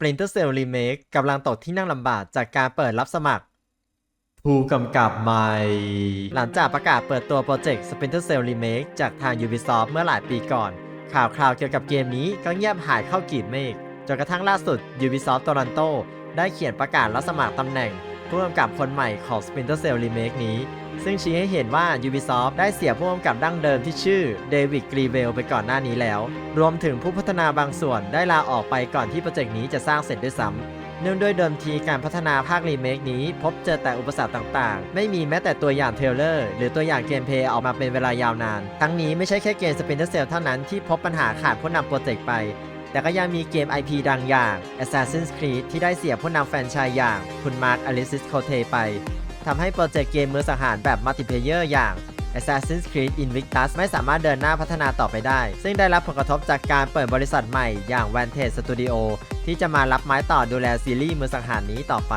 Splinter Cell Remake กำลังตกที่นั่งลำบากจากการเปิดรับสมัคร ผู้กำกับใหม่ หลังจากประกาศเปิดตัวโปรเจกต์ Splinter Cell Remake จากทาง Ubisoft เมื่อหลายปีก่อน ข่าวคราวเกี่ยวกับเกมนี้ก็เงียบหายเข้ากลีบเมฆจนกระทั่งล่าสุด Ubisoft Toronto ได้เขียนประกาศรับสมัครตำแหน่ง ผู้กำกับคนใหม่ของ Splinter Cell Remake นี้ ซึ่งชี้ให้เห็นว่า Ubisoft ได้เสียผู้กำกับดั้งเดิมที่ชื่อเดวิดกรีเวลไปก่อนหน้านี้แล้ว รวมถึงผู้พัฒนาบางส่วนได้ลาออกไปก่อนที่โปรเจกต์นี้จะสร้างเสร็จด้วยซ้ำเนื่องด้วยเดิมทีการพัฒนาภาครีเมคนี้ พบเจอแต่อุปสรรคต่างๆ ไม่มีแม้แต่ตัวอย่างเทเลอร์ หรือตัวอย่างเกมเพย์ออกมาเป็นเวลายาวนาน ทั้งนี้ไม่ใช่แค่เกม Splinter Cell เท่านั้นที่พบปัญหาขาดผู้นำโปรเจกต์ไป แต่ก็ยังมีเกม IP ดังอย่าง Assassin's Creed ที่ได้เสียผู้นำแฟนชายอย่างคุณมาร์คอลิซิสโคเทไปทำให้โปรเจกต์เกมมือสังหารแบบมัลติเพเยอร์อย่าง Assassin's Creed Invictus ไม่สามารถเดินหน้าพัฒนาต่อไปได้ ซึ่งได้รับผลกระทบจากการเปิดบริษัทใหม่อย่าง Vantage Studio ที่จะมารับไม้ต่อดูแลซีรีส์มือสังหารนี้ต่อไป